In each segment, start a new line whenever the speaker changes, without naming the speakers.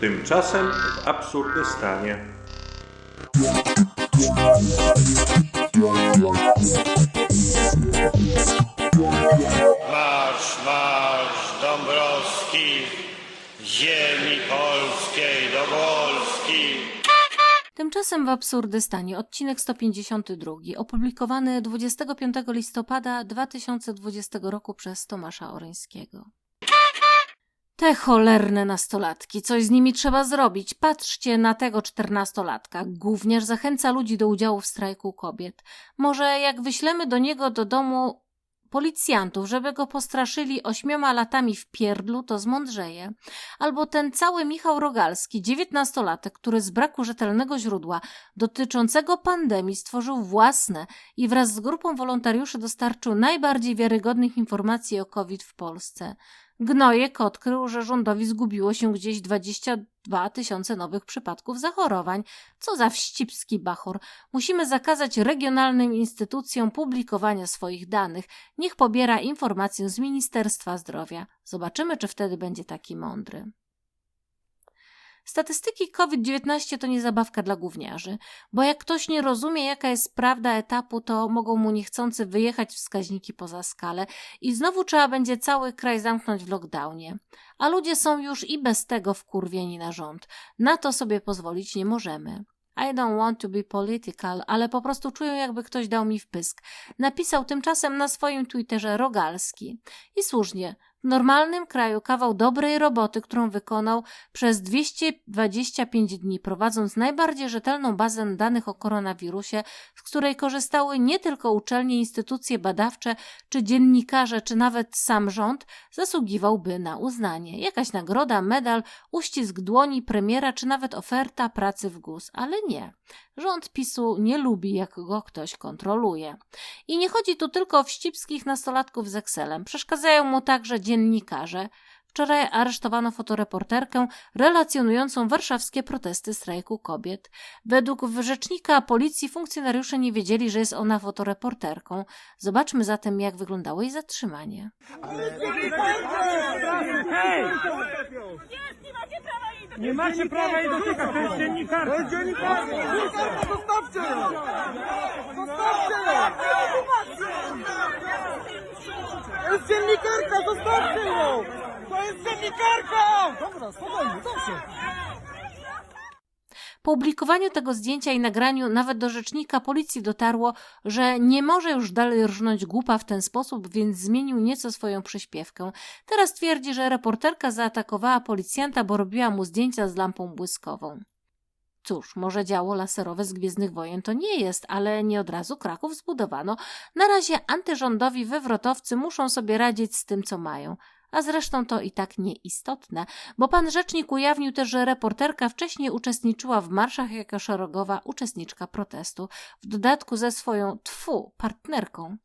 Tymczasem w Absurdystanie.
Marsz, marsz Dąbrowski, ziemi polskiej do Polski.
Tymczasem w Absurdystanie odcinek 152, opublikowany 25 listopada 2020 roku przez Tomasza Oreńskiego. Te cholerne nastolatki, coś z nimi trzeba zrobić. Patrzcie na tego czternastolatka. Gówniarz zachęca ludzi do udziału w strajku kobiet. Może jak wyślemy do niego do domu policjantów, żeby go postraszyli ośmioma latami w pierdlu, to zmądrzeje. Albo ten cały Michał Rogalski, dziewiętnastolatek, który z braku rzetelnego źródła dotyczącego pandemii stworzył własne i wraz z grupą wolontariuszy dostarczył najbardziej wiarygodnych informacji o COVID w Polsce. Gnojek odkrył, że rządowi zgubiło się gdzieś 22 tysiące nowych przypadków zachorowań. Co za wścibski bachor. Musimy zakazać regionalnym instytucjom publikowania swoich danych. Niech pobiera informację z Ministerstwa Zdrowia. Zobaczymy, czy wtedy będzie taki mądry. Statystyki COVID-19 to nie zabawka dla gówniarzy, bo jak ktoś nie rozumie, jaka jest prawda etapu, to mogą mu niechcący wyjechać wskaźniki poza skalę i znowu trzeba będzie cały kraj zamknąć w lockdownie. A ludzie są już i bez tego wkurwieni na rząd. Na to sobie pozwolić nie możemy. I don't want to be political, ale po prostu czuję, jakby ktoś dał mi wpysk. Napisał tymczasem na swoim Twitterze Rogalski. I słusznie, w normalnym kraju kawał dobrej roboty, którą wykonał przez 225 dni, prowadząc najbardziej rzetelną bazę danych o koronawirusie, z której korzystały nie tylko uczelnie, instytucje badawcze, czy dziennikarze, czy nawet sam rząd, zasługiwałby na uznanie. Jakaś nagroda, medal, uścisk dłoni premiera, czy nawet oferta pracy w GUS, ale nie. Rząd PiSu nie lubi, jak go ktoś kontroluje. I nie chodzi tu tylko o wścibskich nastolatków z Excelem. Przeszkadzają mu także dziennikarze. Wczoraj aresztowano fotoreporterkę relacjonującą warszawskie protesty strajku kobiet. Według rzecznika policji funkcjonariusze nie wiedzieli, że jest ona fotoreporterką. Zobaczmy zatem, jak wyglądało jej zatrzymanie.
Nie macie prawa jej dotykać, to jest dziennikarka. To jest dziennikarka.
Zostawcie ją! Zostawcie ją! To jest dziennikarka, zostawcie ją! Dobra, spokojnie, dobrze.
Po opublikowaniu tego zdjęcia i nagraniu nawet do rzecznika policji dotarło, że nie może już dalej rżnąć głupa w ten sposób, więc zmienił nieco swoją przyśpiewkę. Teraz twierdzi, że reporterka zaatakowała policjanta, bo robiła mu zdjęcia z lampą błyskową. Cóż, może działo laserowe z Gwiezdnych Wojen to nie jest, ale nie od razu Kraków zbudowano. Na razie antyrządowi wywrotowcy muszą sobie radzić z tym, co mają. A zresztą to i tak nieistotne, bo pan rzecznik ujawnił też, że reporterka wcześniej uczestniczyła w marszach jako szeregowa uczestniczka protestu, w dodatku ze swoją tfu partnerką.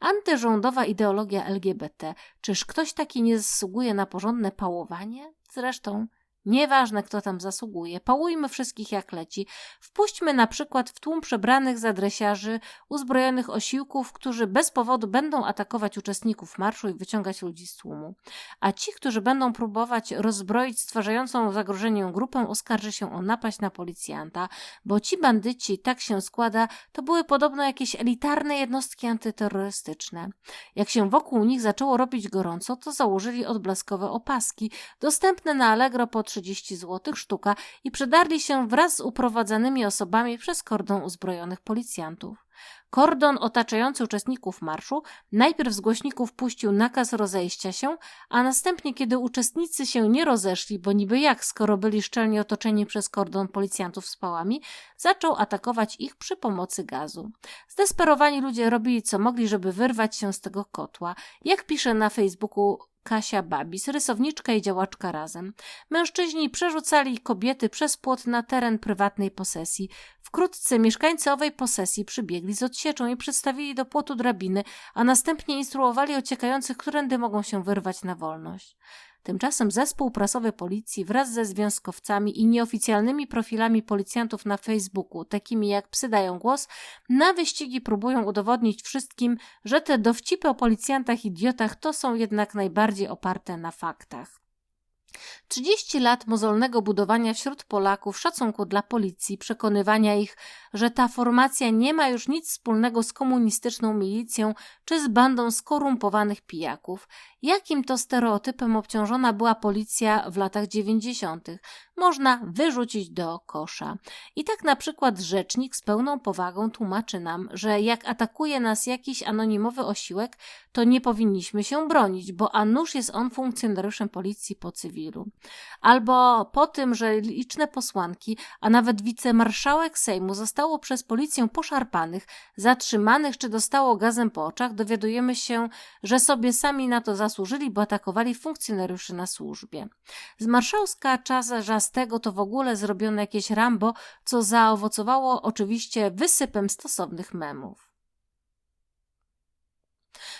Antyrządowa ideologia LGBT. Czyż ktoś taki nie zasługuje na porządne pałowanie? Zresztą Nieważne, kto tam zasługuje, pałujmy wszystkich jak leci. Wpuśćmy na przykład w tłum przebranych zadresiarzy, uzbrojonych osiłków, którzy bez powodu będą atakować uczestników marszu i wyciągać ludzi z tłumu. A ci, którzy będą próbować rozbroić stwarzającą zagrożenie grupę, oskarży się o napaść na policjanta, bo ci bandyci, tak się składa, to były podobno jakieś elitarne jednostki antyterrorystyczne. Jak się wokół nich zaczęło robić gorąco, to założyli odblaskowe opaski, dostępne na Allegro po 30 zł sztuka i przedarli się wraz z uprowadzanymi osobami przez kordon uzbrojonych policjantów. Kordon otaczający uczestników marszu najpierw z głośników puścił nakaz rozejścia się, a następnie, kiedy uczestnicy się nie rozeszli, bo niby jak, skoro byli szczelnie otoczeni przez kordon policjantów z pałami, zaczął atakować ich przy pomocy gazu. Zdesperowani ludzie robili co mogli, żeby wyrwać się z tego kotła. Jak pisze na Facebooku Kasia Babis, rysowniczka i działaczka razem. Mężczyźni przerzucali kobiety przez płot na teren prywatnej posesji. Wkrótce mieszkańcy owej posesji przybiegli z odsieczą i przedstawili do płotu drabiny, a następnie instruowali ociekających, którędy mogą się wyrwać na wolność. Tymczasem zespół prasowy policji wraz ze związkowcami i nieoficjalnymi profilami policjantów na Facebooku, takimi jak Psy dają głos, na wyścigi próbują udowodnić wszystkim, że te dowcipy o policjantach idiotach to są jednak najbardziej oparte na faktach. 30 lat mozolnego budowania wśród Polaków szacunku dla policji, przekonywania ich, że ta formacja nie ma już nic wspólnego z komunistyczną milicją czy z bandą skorumpowanych pijaków. Jakim to stereotypem obciążona była policja w latach 90., można wyrzucić do kosza. I tak na przykład rzecznik z pełną powagą tłumaczy nam, że jak atakuje nas jakiś anonimowy osiłek, to nie powinniśmy się bronić, bo a nuż jest on funkcjonariuszem policji po cywilu. Albo po tym, że liczne posłanki, a nawet wicemarszałek Sejmu zostało przez policję poszarpanych, zatrzymanych czy dostało gazem po oczach, dowiadujemy się, że sobie sami na to zasłużyli, bo atakowali funkcjonariuszy na służbie. Z marszałska czasa żastego to w ogóle zrobiono jakieś Rambo, co zaowocowało oczywiście wysypem stosownych memów.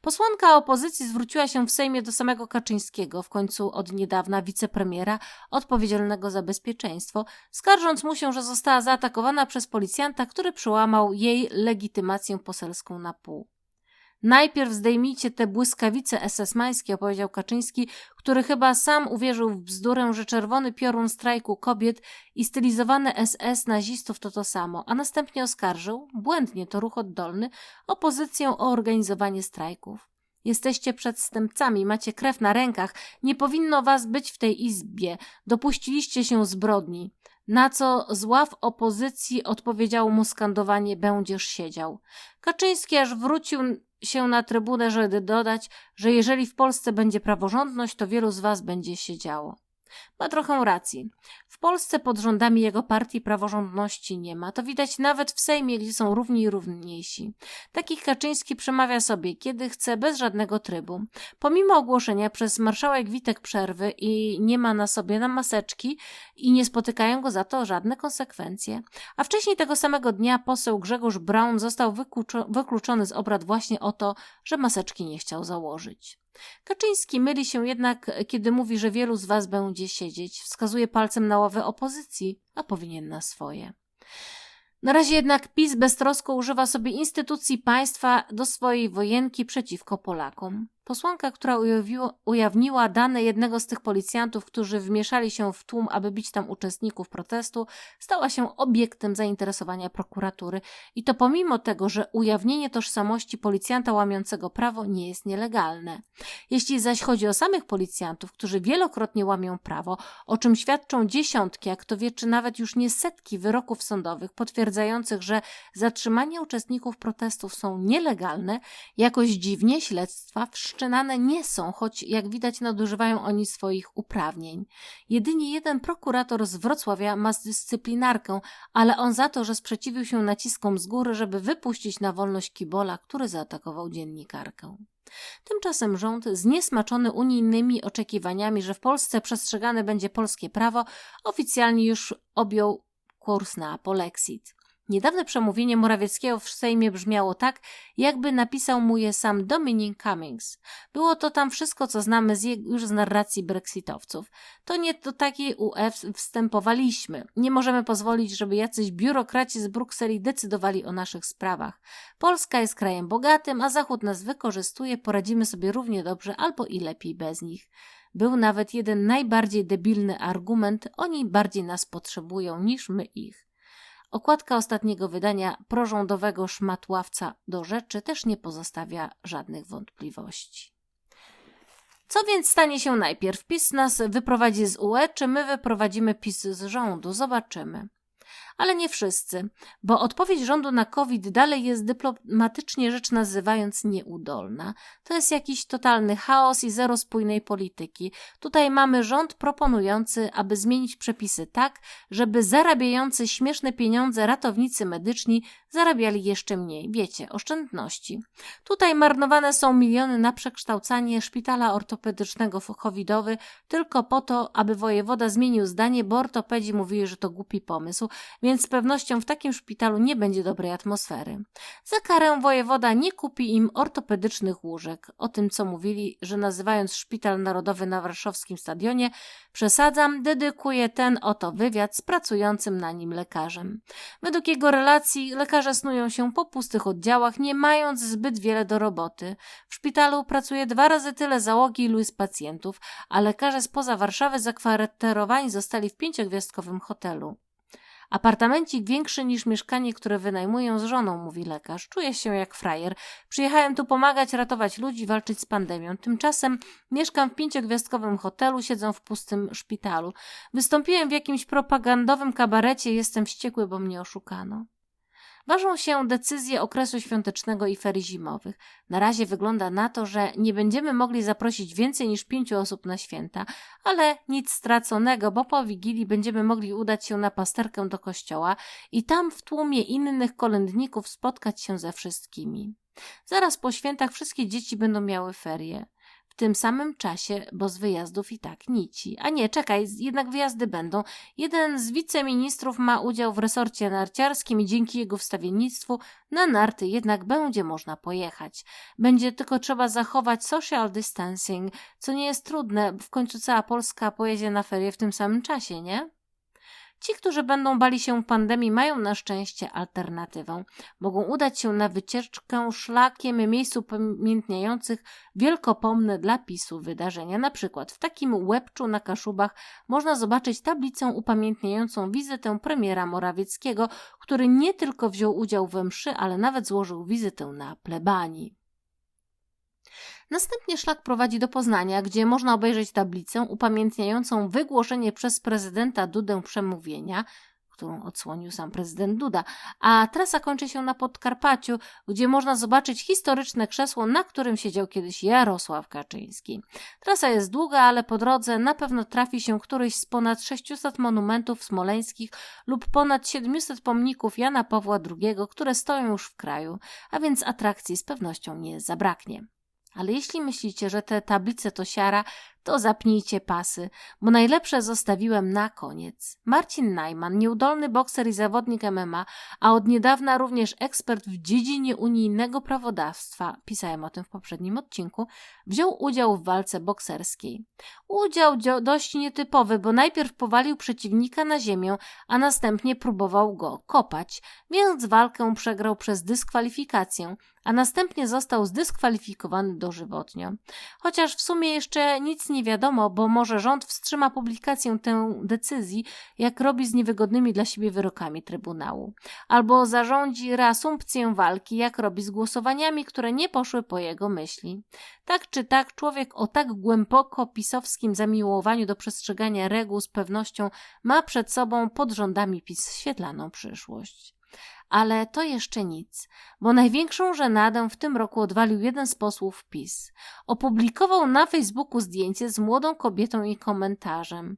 Posłanka opozycji zwróciła się w Sejmie do samego Kaczyńskiego, w końcu od niedawna wicepremiera odpowiedzialnego za bezpieczeństwo, skarżąc mu się, że została zaatakowana przez policjanta, który przełamał jej legitymację poselską na pół. Najpierw zdejmijcie te błyskawice esesmańskie, opowiedział Kaczyński, który chyba sam uwierzył w bzdurę, że czerwony piorun strajku kobiet i stylizowane SS nazistów to to samo, a następnie oskarżył, błędnie to ruch oddolny, opozycję o organizowanie strajków. Jesteście przestępcami, macie krew na rękach, nie powinno was być w tej izbie, dopuściliście się zbrodni. Na co z ław opozycji odpowiedziało mu skandowanie będziesz siedział. Kaczyński aż wrócił się na trybunę, żeby dodać, że jeżeli w Polsce będzie praworządność, to wielu z was będzie siedziało. Ma trochę racji. W Polsce pod rządami jego partii praworządności nie ma. To widać nawet w Sejmie, gdzie są równi i równiejsi. Taki Kaczyński przemawia sobie, kiedy chce, bez żadnego trybu. Pomimo ogłoszenia przez marszałek Witek przerwy i nie ma na sobie na maseczki i nie spotykają go za to żadne konsekwencje. A wcześniej tego samego dnia poseł Grzegorz Braun został wykluczo- wykluczony z obrad właśnie o to, że maseczki nie chciał założyć. Kaczyński myli się jednak, kiedy mówi, że wielu z was będzie siedzieć. Wskazuje palcem na ławę opozycji, a powinien na swoje. Na razie jednak PiS beztrosko używa sobie instytucji państwa do swojej wojenki przeciwko Polakom. Posłanka, która ujawniła, dane jednego z tych policjantów, którzy wmieszali się w tłum, aby bić tam uczestników protestu, stała się obiektem zainteresowania prokuratury. I to pomimo tego, że ujawnienie tożsamości policjanta łamiącego prawo nie jest nielegalne. Jeśli zaś chodzi o samych policjantów, którzy wielokrotnie łamią prawo, o czym świadczą dziesiątki, a kto wie, czy nawet już nie setki wyroków sądowych potwierdzających, że zatrzymania uczestników protestów są nielegalne, jakoś dziwnie śledztwa wszczynane nie są, choć jak widać nadużywają oni swoich uprawnień. Jedynie jeden prokurator z Wrocławia ma dyscyplinarkę, ale on za to, że sprzeciwił się naciskom z góry, żeby wypuścić na wolność Kibola, który zaatakował dziennikarkę. Tymczasem rząd, zniesmaczony unijnymi oczekiwaniami, że w Polsce przestrzegane będzie polskie prawo, oficjalnie już objął kurs na polexit. Niedawne przemówienie Morawieckiego w Sejmie brzmiało tak, jakby napisał mu je sam Dominic Cummings. Było to tam wszystko, co znamy z już z narracji brexitowców. To nie do takiej UE wstępowaliśmy. Nie możemy pozwolić, żeby jacyś biurokraci z Brukseli decydowali o naszych sprawach. Polska jest krajem bogatym, a Zachód nas wykorzystuje, poradzimy sobie równie dobrze albo i lepiej bez nich. Był nawet jeden najbardziej debilny argument, oni bardziej nas potrzebują niż my ich. Okładka ostatniego wydania prorządowego szmatławca do rzeczy też nie pozostawia żadnych wątpliwości. Co więc stanie się najpierw? PiS nas wyprowadzi z UE, czy my wyprowadzimy PiS z rządu? Zobaczymy. Ale nie wszyscy, bo odpowiedź rządu na COVID dalej jest dyplomatycznie rzecz nazywając nieudolna. To jest jakiś totalny chaos i zero spójnej polityki. Tutaj mamy rząd proponujący, aby zmienić przepisy tak, żeby zarabiający śmieszne pieniądze ratownicy medyczni zarabiali jeszcze mniej. Wiecie, oszczędności. Tutaj marnowane są miliony na przekształcanie szpitala ortopedycznego w covidowy tylko po to, aby wojewoda zmienił zdanie, bo ortopedzi mówili, że to głupi pomysł, więc z pewnością w takim szpitalu nie będzie dobrej atmosfery. Za karę wojewoda nie kupi im ortopedycznych łóżek. O tym, co mówili, że nazywając Szpital Narodowy na warszawskim stadionie, przesadzam, dedykuję ten oto wywiad z pracującym na nim lekarzem. Według jego relacji lekarze snują się po pustych oddziałach, nie mając zbyt wiele do roboty. W szpitalu pracuje dwa razy tyle załogi, ilu jest pacjentów, a lekarze spoza Warszawy zakwaterowani zostali w pięciogwiazdkowym hotelu. Apartamencik większy niż mieszkanie, które wynajmują z żoną, mówi lekarz. Czuję się jak frajer. Przyjechałem tu pomagać, ratować ludzi, walczyć z pandemią. Tymczasem mieszkam w pięciogwiazdkowym hotelu, siedzę w pustym szpitalu. Wystąpiłem w jakimś propagandowym kabarecie jestem wściekły, bo mnie oszukano. Ważą się decyzje okresu świątecznego i ferii zimowych. Na razie wygląda na to, że nie będziemy mogli zaprosić więcej niż pięciu osób na święta, ale nic straconego, bo po Wigilii będziemy mogli udać się na pasterkę do kościoła i tam w tłumie innych kolędników spotkać się ze wszystkimi. Zaraz po świętach wszystkie dzieci będą miały ferie. Tym samym czasie, bo z wyjazdów i tak nici. A nie, czekaj, jednak wyjazdy będą. Jeden z wiceministrów ma udział w resorcie narciarskim i dzięki jego wstawiennictwu na narty jednak będzie można pojechać. Będzie tylko trzeba zachować social distancing, co nie jest trudne, bo w końcu cała Polska pojedzie na ferie w tym samym czasie, nie? Ci, którzy będą bali się pandemii, mają na szczęście alternatywę. Mogą udać się na wycieczkę szlakiem miejsc upamiętniających wielkopomne dla PiSu wydarzenia. Na przykład w takim łebczu na Kaszubach można zobaczyć tablicę upamiętniającą wizytę premiera Morawieckiego, który nie tylko wziął udział we mszy, ale nawet złożył wizytę na plebanii. Następnie szlak prowadzi do Poznania, gdzie można obejrzeć tablicę upamiętniającą wygłoszenie przez prezydenta Dudę przemówienia, którą odsłonił sam prezydent Duda, a trasa kończy się na Podkarpaciu, gdzie można zobaczyć historyczne krzesło, na którym siedział kiedyś Jarosław Kaczyński. Trasa jest długa, ale po drodze na pewno trafi się któryś z ponad 600 monumentów smoleńskich lub ponad 700 pomników Jana Pawła II, które stoją już w kraju, a więc atrakcji z pewnością nie zabraknie. Ale jeśli myślicie, że te tablice to siara, to zapnijcie pasy, bo najlepsze zostawiłem na koniec. Marcin Najman, nieudolny bokser i zawodnik MMA, a od niedawna również ekspert w dziedzinie unijnego prawodawstwa, pisałem o tym w poprzednim odcinku, wziął udział w walce bokserskiej. Udział dość nietypowy, bo najpierw powalił przeciwnika na ziemię, a następnie próbował go kopać, więc walkę przegrał przez dyskwalifikację, a następnie został zdyskwalifikowany dożywotnio. Chociaż w sumie jeszcze nic nie wiadomo, bo może rząd wstrzyma publikację tej decyzji, jak robi z niewygodnymi dla siebie wyrokami Trybunału, albo zarządzi reasumpcję walki, jak robi z głosowaniami, które nie poszły po jego myśli. Tak czy tak, człowiek o tak głęboko pisowskim zamiłowaniu do przestrzegania reguł z pewnością ma przed sobą pod rządami PiS świetlaną przyszłość. Ale to jeszcze nic, bo największą żenadę w tym roku odwalił jeden z posłów PiS. Opublikował na Facebooku zdjęcie z młodą kobietą i komentarzem.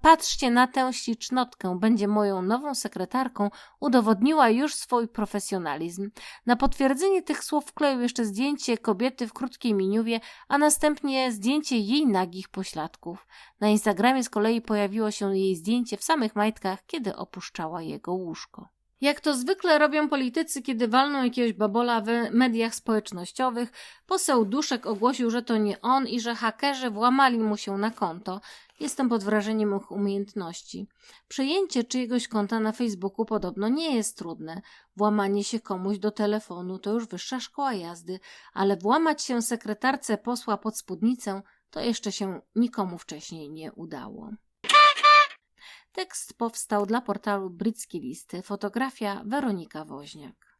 Patrzcie na tę ślicznotkę, będzie moją nową sekretarką, udowodniła już swój profesjonalizm. Na potwierdzenie tych słów wkleił jeszcze zdjęcie kobiety w krótkiej miniuwie, a następnie zdjęcie jej nagich pośladków. Na Instagramie z kolei pojawiło się jej zdjęcie w samych majtkach, kiedy opuszczała jego łóżko. Jak to zwykle robią politycy, kiedy walną jakiegoś babola w mediach społecznościowych, poseł Duszek ogłosił, że to nie on i że hakerzy włamali mu się na konto. Jestem pod wrażeniem ich umiejętności. Przejęcie czyjegoś konta na Facebooku podobno nie jest trudne. Włamanie się komuś do telefonu to już wyższa szkoła jazdy, ale włamać się sekretarce posła pod spódnicę to jeszcze się nikomu wcześniej nie udało. Tekst powstał dla portalu Britskie Listy. Fotografia Weronika Woźniak.